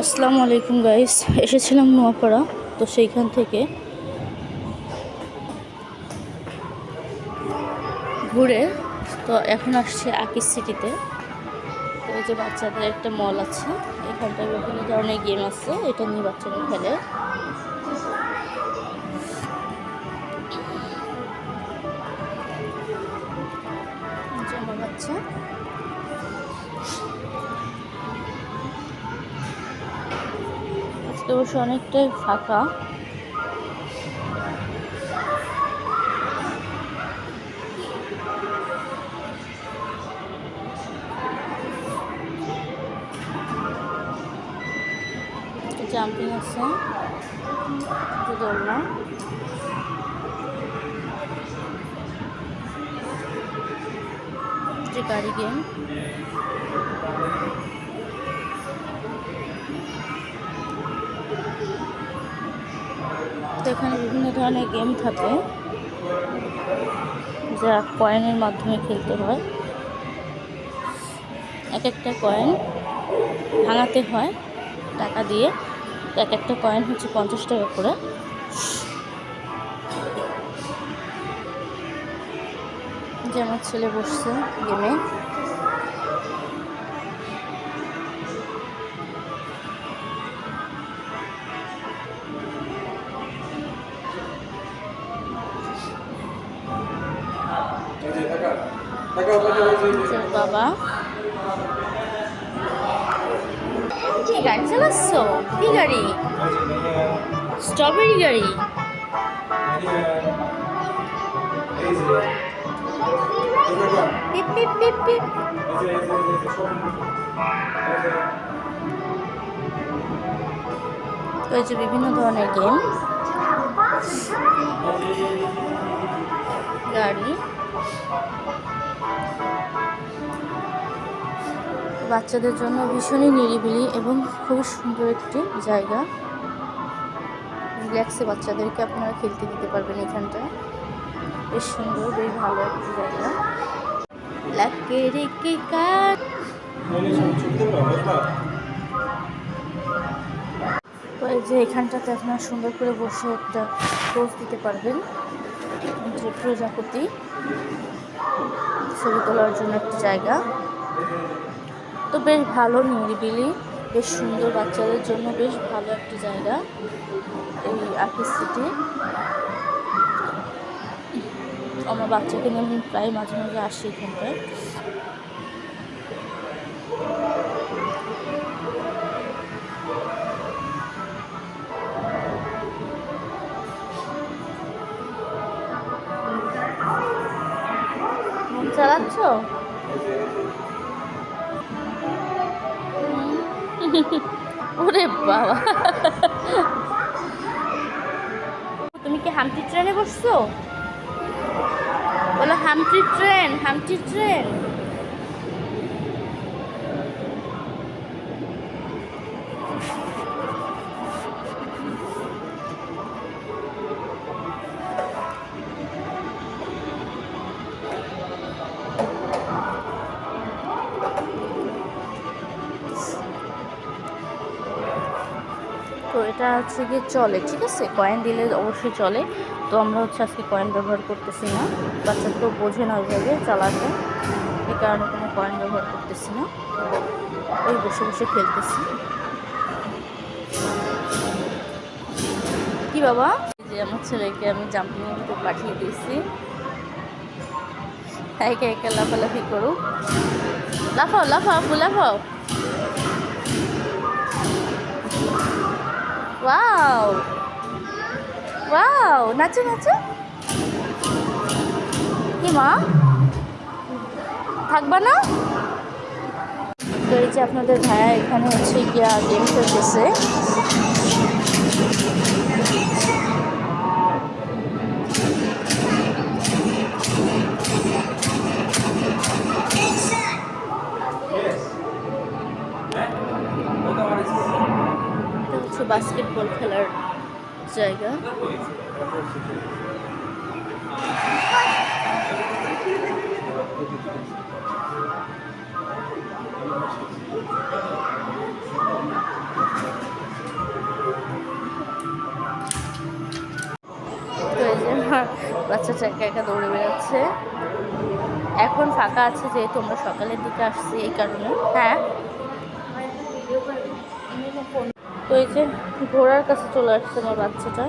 আসসালামু আলাইকুম গাইস এসেছিলাম নোয়াপাড়া, তো সেইখান থেকে ঘুরে, তো এখন আসছে আকিস সিটিতে। তো এই যে বাচ্চাদের একটা মল আছে, এখানটায় বিভিন্ন ধরনের গেম আছে, এটা নিয়ে বাচ্চারা খেলে। বাচ্চা। অবশ্য অনেকটাই ফাঁকা। জাম্পিং আছে। দোলনা যে গাড়ি গেম তো এখানে বিভিন্ন ধরনের গেম থাকে, যা কয়েনের মাধ্যমে খেলতে হয়। এক একটা কয়েন ভাঙাতে হয় টাকা দিয়ে এক একটা কয়েন হচ্ছে পঞ্চাশ টাকা করে। যে আমার ছেলে বসছে গেমে বাবা। কি গাড়ি চালাচ্ছ? কি গাড়ি? স্ট্রবেরি গাড়ি। পিপ পিপ পিপ পিপ। যে বিভিন্ন ধরনের গেম গাড়ি। বাচ্চাদের জন্য ভীষণই নিরিবিলি এবং খুব সুন্দর একটি জায়গা। রিল্যাক্সে বাচ্চাদেরকে আপনারা খেলতে দিতে পারবেন এখানটায় বেশ সুন্দর, বেশ ভালো একটি জায়গা। যে এখানটাতে আপনারা সুন্দর করে বসে একটা পোজ দিতে পারবেন। যে প্রজাপতি। ছবি তোলার জন্য একটা জায়গা। তো বেশ ভালো, নিরিবিলি, বেশ সুন্দর বাচ্চাদের জন্য বেশ ভালো একটা জায়গা এই আর্টিস সিটি আমার বাচ্চাকে নিয়ে আমি প্রায় মাঝে মাঝে আসি এখানটায়। চালাচ্ছ ওরে বাবা। তুমি কি হামটি ট্রেনে বসছো? বলো হামটি ট্রেন হামটি ট্রেন। এটা হচ্ছে গিয়ে চলে, ঠিক আছে? কয়েন দিলে অবশ্যই চলে। তো আমরা হচ্ছে আজকে কয়েন ব্যবহার করতেছি না। বাচ্চা তো বোঝে না ওইভাবে চালাতে। এই কারণে কোনো কয়েন ব্যবহার করতেছি না। ওই বসে বসে খেলতেছি। কি বাবা? যে আমার ছেলেকে আমি জাম্পিংয়ের ভিতরে পাঠিয়ে দিয়েছি। একে একে লাফালাফি করুক। লাফাও লাফাও লাফাও। ওয়াও ওয়াও নাচো নাচো কি মা থাকবা না? তো এই যে আপনাদের ভাইয়া এখানে হচ্ছে গিয়া গেম খেলতেছে। বাস্কেটবল খেলার জায়গা। বাচ্চাটাকে একা দৌড়ে বেড়াচ্ছে। এখন ফাঁকা আছে যেহেতু আমরা সকালের দিকে আসছি এই কারণে। হ্যাঁ? তো এই যে ঘোড়ার কাছে চলে আসছে আমার বাচ্চাটা।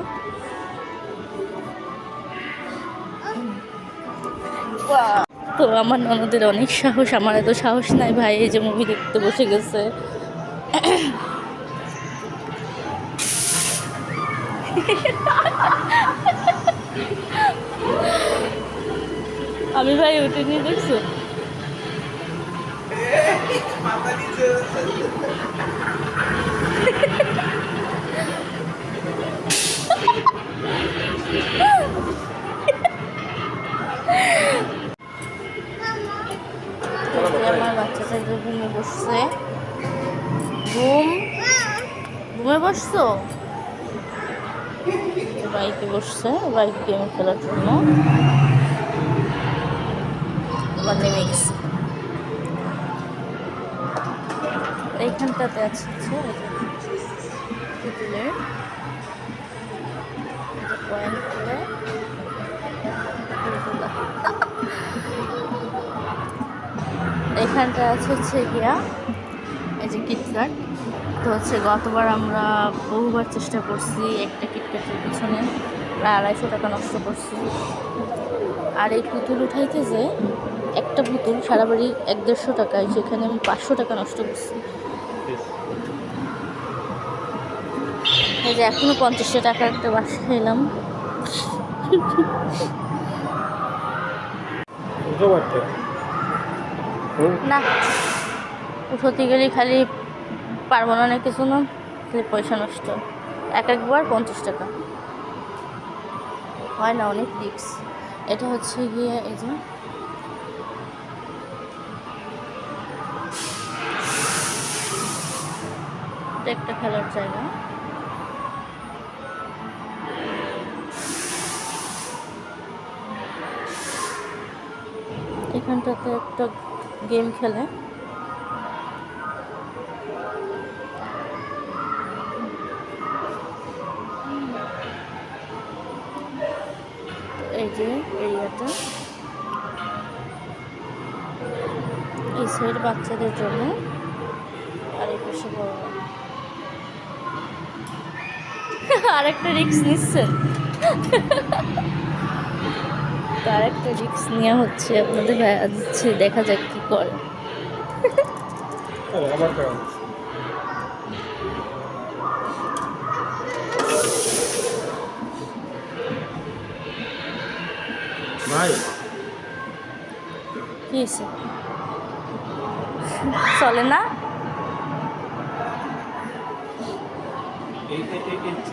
তো আমার ননদের অনেক সাহস, আমার এত সাহস নাই ভাই, এই যে মুভি দেখতে বসে গেছে। আমি ভাই উঠে নিয়ে দেখছ? বসছো বাইকে বসছে, বাইক গেম খেলার জন্য। এইখানটাতে আছে এখানটা আছে হচ্ছে গিয়া, এই যে কিটকাট তো হচ্ছে গতবার আমরা বহুবার চেষ্টা করছি একটা কিটকাটের পিছনে। প্রায় আড়াইশো টাকা নষ্ট করছি। আর এই পুতুল উঠাইতে যে একটা পুতুল সারা বাড়ি এক দেড়শো টাকায় সেখানে আমি পাঁচশো টাকা নষ্ট করছি। এই যে এখনও পঞ্চাশটা টাকার একটা বাস খেলাম। না উঠোতে গেলে খালি পারব না না কিছু না। পয়সা নষ্ট। এক একবার পঞ্চাশ টাকা। হয় না, অনেক রিক্স এটা হচ্ছে গিয়ে এই যে একটা খেলার জায়গা। এখানটাতে একটা গেম খেলে। এই সাইড বাচ্চাদের জন্য? আর এই পাশে বড় আরেকটা রিক্স নিচ্ছেন তো আরেকটা রিক্স নেওয়া হচ্ছে আপনাদের ভাইয়া দিচ্ছে দেখা যাক কি করে। ভাই। কি চলে না?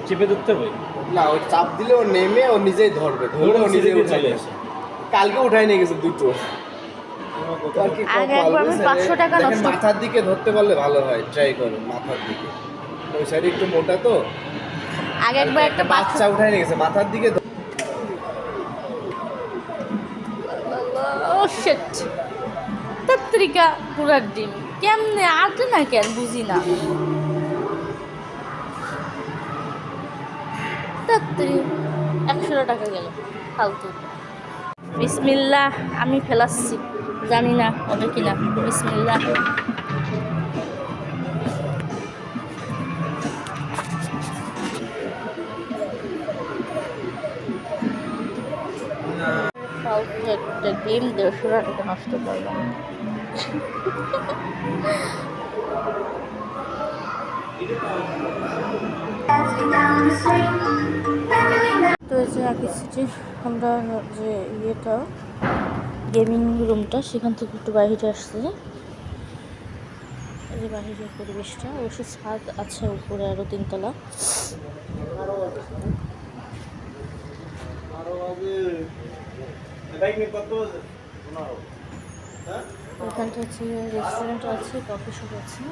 চেপে ধরতে হবে? না ওই চাপ দিলে ও নেমে ও নিজেই ধরবে ধরে ও নিজেই আসে। কালকে উঠাই নিয়ে গেছে দুটো। আর কি আগে কপাল, একবার আমি বুঝছেন? 500 টাকা দেখেন নষ্ট- মাথার দিকে ধরতে পারলে ভালো হয় ট্রাই করো মাথার দিকে। ওই সাইডে একটু মোটা তো। আগে একবার একটা বাচ্চা উঠাই নিয়ে গেছে মাথার দিকে ধর- ও তত্রিকা পুরার ডিম কেমনে আটে না কেন বুঝি না। একশো টাকা গেল, ফালতু। বিসমিল্লাহ, আমি ফেলাচ্ছি। জানি না হবে কিনা বিসমিল্লাহ। ফালতু একটা গেম দেড়শো টাকা নষ্ট করলাম। তো এই যে আগে সিটি আমরা যে ইয়েটা গেমিং রুমটা সেখান থেকে একটু বাইরে আসছে। এই যে বাহিরের পরিবেশটা, অবশ্যই ছাদ আছে উপরে আরও তিনতলা। এখানটা হচ্ছে রেস্টুরেন্ট আছে কফি শপ আছে।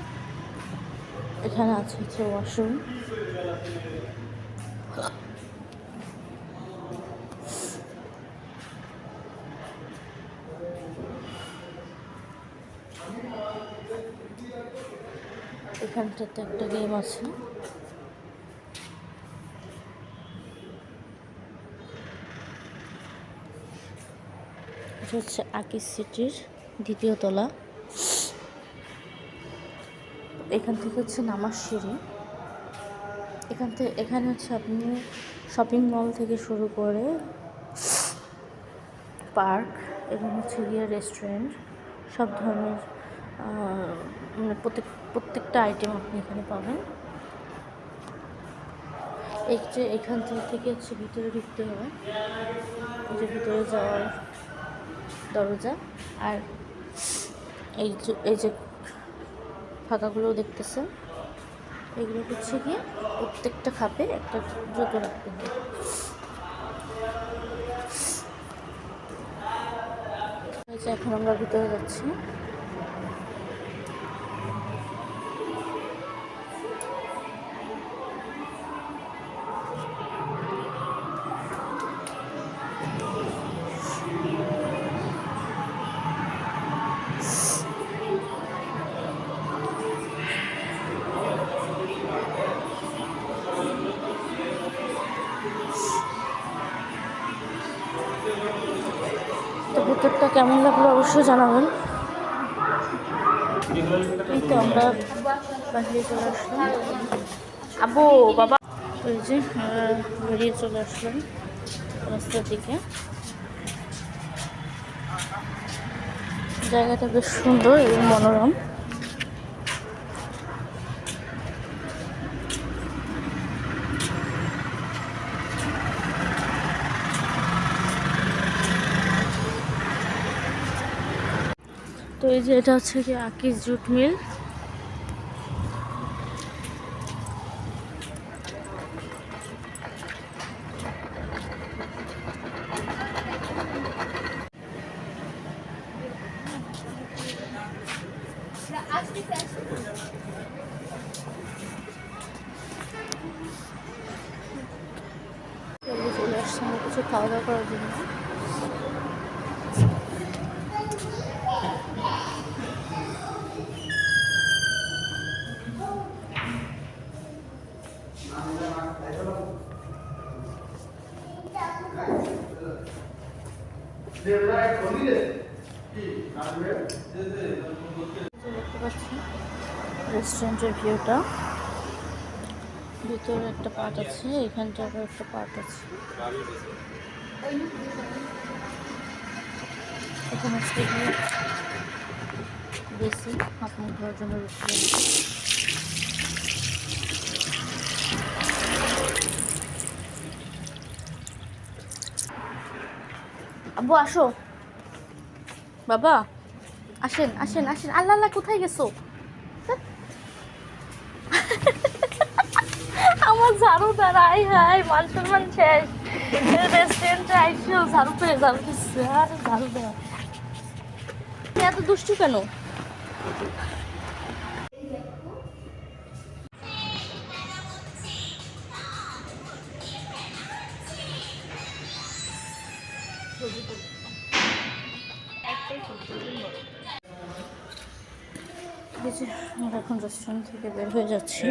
এখানে আছে হচ্ছে ওয়াশরুম এখানটাতে একটা গেম আছে। হচ্ছে আকিস সিটির দ্বিতীয় তলা। এখান থেকে হচ্ছে নামার সিঁড়ি। এখান থেকে এখানে হচ্ছে আপনি শপিং মল থেকে শুরু করে পার্ক এবং হচ্ছে গিয়ে রেস্টুরেন্ট সব ধরনের মানে প্রত্যেক, প্রত্যেকটা আইটেম আপনি এখানে পাবেন। এই যে এখান থেকে থেকে হচ্ছে ভিতরে ঢুকতে হবে। যে ভিতরে যাওয়ার দরজা। আর এই যে এই যে ফাঁকাগুলো দেখতেছেন। এগুলো হচ্ছে গিয়ে প্রত্যেকটা খাপে একটা জুতো রাখতে হবে। এখন আমরা ভিতরে যাচ্ছি। ভিতরটা কেমন লাগল অবশ্যই জানাবেন। এই তো আমরা বাইরে চলে আসলাম। আবু, বাবা। ওই যে বেরিয়ে চলে আসলাম রাস্তার দিকে। জায়গাটা বেশ সুন্দর এবং মনোরম। এই যে এটা হচ্ছে কি আকিস জুট মিল। চলে আসছে কিছু খাওয়া দাওয়া করার জন্য। দেখতে পাচ্ছি রেস্টুরেন্টের ভিউটা ভিতরে একটা পার্ট আছে এখানটা একটা পার্ট আছে। এখানে বেশি আপনি ঘরের জন্য রেস্টুরেন্ট আব্বু, আসো। বাবা, আসেন আসেন আসেন। আল্লাহ আল্লাহ, কোথায় গেছো? আমার ঝাড়ু দাঁড়াই হাই মান সম্মান শেষ ঝাড়ু ঝাড়ু ঝাড়ু এত দুষ্টু কেন? আমরা এখন রেস্টুরেন্ট থেকে বের হয়ে যাচ্ছি।